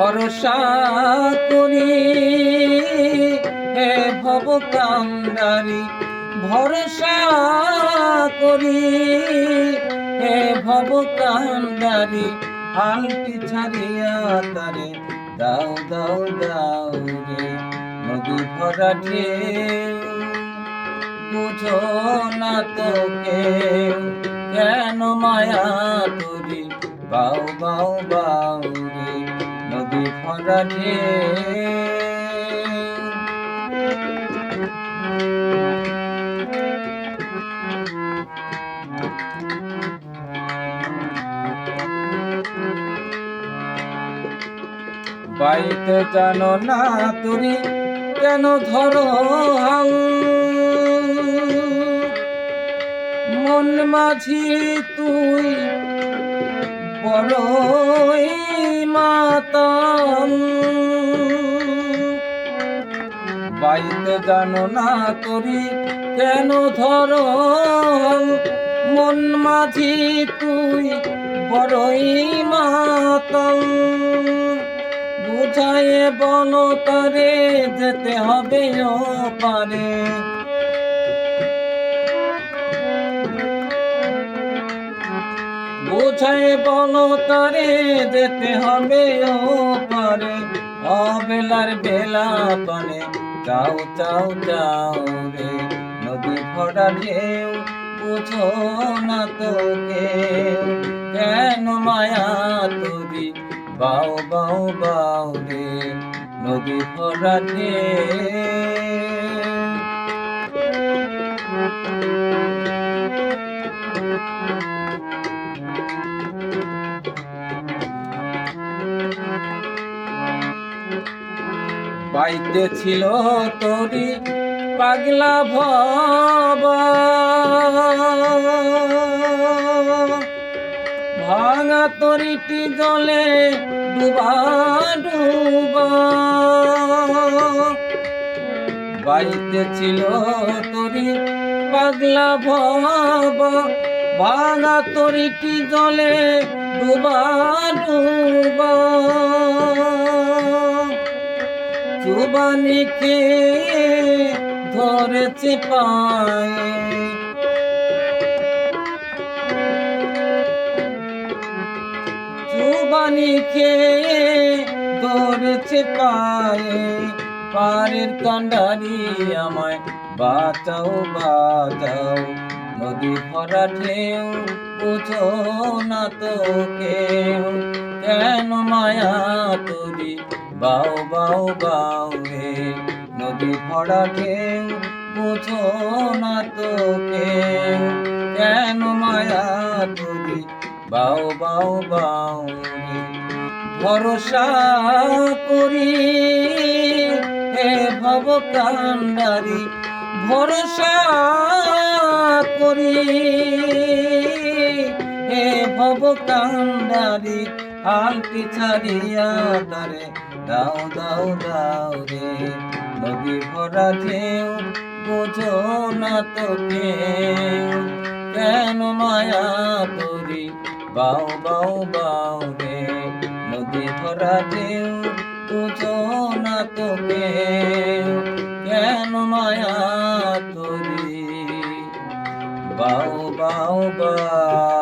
ভরসা করি। হে ভব কান্ডারি, ভরসা করি। হে ভব কান্ডারি, হালটি ছাড়িয়া তারে দাও দাও দাও রে নদী ভরা বুঝো না তোকে কেন মায়া তোরি, বাউ বাউ বাউ রে। বাইতে জানো না তুমি কেন ধরো হাউ মন মাঝি তুই বড়ই মাতাল বাইতে জানো না তোরি কেন ধরো? মন মাঝি তুই বড়ই মাতাল বুঝায়ে বলো তারে, যেতে হবে ও পারে। বুঝায়ে বলো তারে যেতে হবে ও অবেলার বেলা পানে চাও চাও চাও রে। নদী ভরা ঢেউ, বুঝো না তোকে। কেন মায়া তুরি? বাউ বাউ বাউ রে, নদী ভরা ঢেউ। বাইতে ছিল তোরি পাগলা ভবা। ভাঙা তরিটি জলে বাড়িতে ছিল তরি পাগলা ভবা। ভাঙা তরিটি জলে ডুবা ডুবা। চুবানিকে ধরেছে পায়ে চুবানিকে ধরেছে পায়ে পারের কান্ডারি আমায় বাঁচাও বাঁচাও। নদী ভরা ঢেউ, বুঝো না তো কেউ। কেন মায়া তোরি বাউ বাউ বাউ রে, নদী ভরা ঢেউ বুঝো না তো কেউ কেন মায়া তোরি? বাউ বাউ বাউ রে, ভরসা করি। হে ভব কান্ডারি ভরসা করি। হে ভব কান্ডারি হালটি ছাড়িয়া তারে, দাও দাও দাও রে। নদী ভরা ঢেউ, বোঝো না তোকে। কেন মায়া তোরি? বাউ বাউ বাউ রে। নদী ভরা ঢেউ, বুঝো না তোকে। কেন মায়া তোরি? বাউ বাউ বাউ